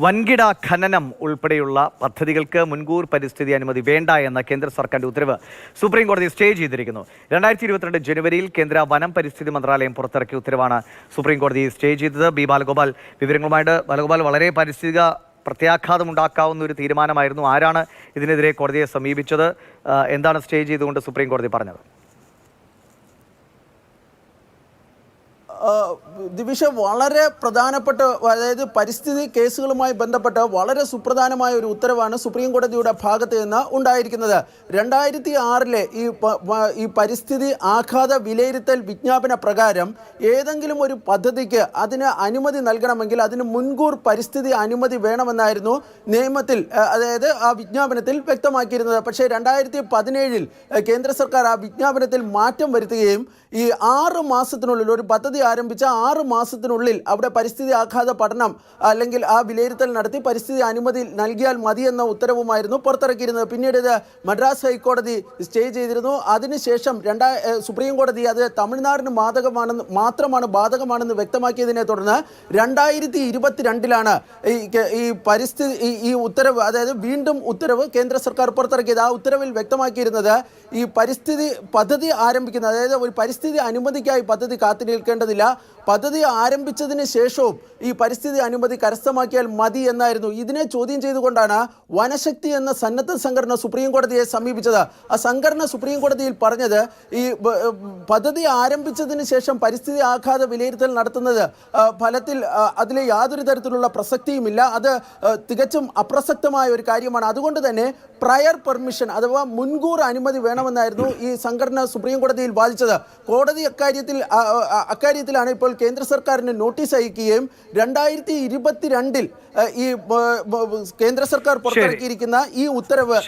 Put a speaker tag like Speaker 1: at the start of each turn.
Speaker 1: വൻകിട ഖനനം ഉൾപ്പെടെയുള്ള പദ്ധതികൾക്ക് മുൻകൂർ പരിസ്ഥിതി അനുമതി വേണ്ട എന്ന കേന്ദ്ര സർക്കാരിന്റെ ഉത്തരവ് സുപ്രീം കോടതി സ്റ്റേ ചെയ്തിരിക്കുന്നു. രണ്ടായിരത്തി ഇരുപത്തിരണ്ട് ജനുവരിയിൽ കേന്ദ്ര വനം പരിസ്ഥിതി മന്ത്രാലയം പുറത്തിറക്കിയ ഉത്തരവാണ് സുപ്രീം കോടതി സ്റ്റേ ചെയ്തത്. ബി ബാലഗോപാൽ വിവരങ്ങളുമായിട്ട് ബാലഗോപാൽ വളരെ പാരിസ്ഥിതിക പ്രത്യാഘാതം ഉണ്ടാക്കാവുന്ന ഒരു തീരുമാനമായിരുന്നു. ആരാണ് ഇതിനെതിരെ കോടതിയെ സമീപിച്ചത്? എന്താണ് സ്റ്റേ ചെയ്തുകൊണ്ട് സുപ്രീം കോടതി പറഞ്ഞത്?
Speaker 2: ദിവിഷ വളരെ പ്രധാനപ്പെട്ട അതായത് പരിസ്ഥിതി കേസുകളുമായി ബന്ധപ്പെട്ട വളരെ സുപ്രധാനമായ ഒരു ഉത്തരവാണ് സുപ്രീം കോടതിയുടെ ഭാഗത്ത് നിന്ന് ഉണ്ടായിരിക്കുന്നത്. രണ്ടായിരത്തി ആറിലെ ഈ ഈ പരിസ്ഥിതി ആഘാത വിലയിരുത്തൽ വിജ്ഞാപന പ്രകാരം ഏതെങ്കിലും ഒരു പദ്ധതിക്ക് അതിന് അനുമതി നൽകണമെങ്കിൽ അതിന് മുൻകൂർ പരിസ്ഥിതി അനുമതി വേണമെന്നായിരുന്നു നിയമത്തിൽ അതായത് ആ വിജ്ഞാപനത്തിൽ വ്യക്തമാക്കിയിരുന്നത്. പക്ഷേ രണ്ടായിരത്തി പതിനേഴിൽ കേന്ദ്ര സർക്കാർ ആ വിജ്ഞാപനത്തിൽ മാറ്റം വരുത്തുകയും ഈ ആറ് മാസത്തിനുള്ളിൽ ഒരു പദ്ധതി ആരംഭിച്ച ആറ് മാസത്തിനുള്ളിൽ അവിടെ പരിസ്ഥിതി ആഘാത പഠനം അല്ലെങ്കിൽ ആ വിലയിരുത്തൽ നടത്തി പരിസ്ഥിതി അനുമതി നൽകിയാൽ മതി എന്ന ഉത്തരവുമായിരുന്നു പുറത്തിറക്കിയിരുന്നത്. പിന്നീട് ഇത് മദ്രാസ് ഹൈക്കോടതി സ്റ്റേ ചെയ്തിരുന്നു. അതിനുശേഷം രണ്ടാ സുപ്രീം കോടതി അത് തമിഴ്നാടിന് ബാധകമാണെന്ന് മാത്രമാണ് ബാധകമാണെന്ന് വ്യക്തമാക്കിയതിനെ തുടർന്ന് രണ്ടായിരത്തി ഇരുപത്തിരണ്ടിലാണ് ഈ പരിസ്ഥിതി ഈ ഉത്തരവ് അതായത് വീണ്ടും ഉത്തരവ് കേന്ദ്ര സർക്കാർ പുറത്തിറക്കിയത്. ആ ഉത്തരവിൽ വ്യക്തമാക്കിയിരുന്നത് ഈ പരിസ്ഥിതി പദ്ധതി ആരംഭിക്കുന്നത് അതായത് ഒരു പരിസ്ഥിതി അനുമതിക്കായി പദ്ധതി കാത്തു നിൽക്കേണ്ടതില്ല പദ്ധതി ആരംഭിച്ചതിന് ശേഷവും ഈ പരിസ്ഥിതി അനുമതി കരസ്ഥമാക്കിയാൽ മതി എന്നായിരുന്നു. ഇതിനെ ചോദ്യം ചെയ്തുകൊണ്ടാണ് വനശക്തി എന്ന സന്നദ്ധ സംഘടന സുപ്രീം കോടതിയെ സമീപിച്ചത്. ആ സംഘടന സുപ്രീം കോടതിയിൽ പറഞ്ഞത് ഈ പദ്ധതി ആരംഭിച്ചതിന് ശേഷം പരിസ്ഥിതി ആഘാത വിലയിരുത്തൽ നടത്തുന്നത് ഫലത്തിൽ അതിൽ യാതൊരു തരത്തിലുള്ള പ്രസക്തിയുമില്ല. അത് തികച്ചും അപ്രസക്തമായ ഒരു കാര്യമാണ്. അതുകൊണ്ട് തന്നെ പ്രയർ പെർമിഷൻ അഥവാ മുൻകൂർ അനുമതി വേണമെന്നായിരുന്നു ഈ സംഘടന സുപ്രീം കോടതിയിൽ വാദിച്ചത്. കോടതി അക്കാര്യത്തിൽ ആ, ആ, അക്കാര്യത്തിലാണ് ഇപ്പോൾ കേന്ദ്ര സർക്കാരിന് നോട്ടീസ് അയക്കുകയും രണ്ടായിരത്തി ഇരുപത്തിരണ്ടിൽ ഈ കേന്ദ്ര സർക്കാർ പുറത്തിറക്കിയിരിക്കുന്ന ഈ ഉത്തരവ്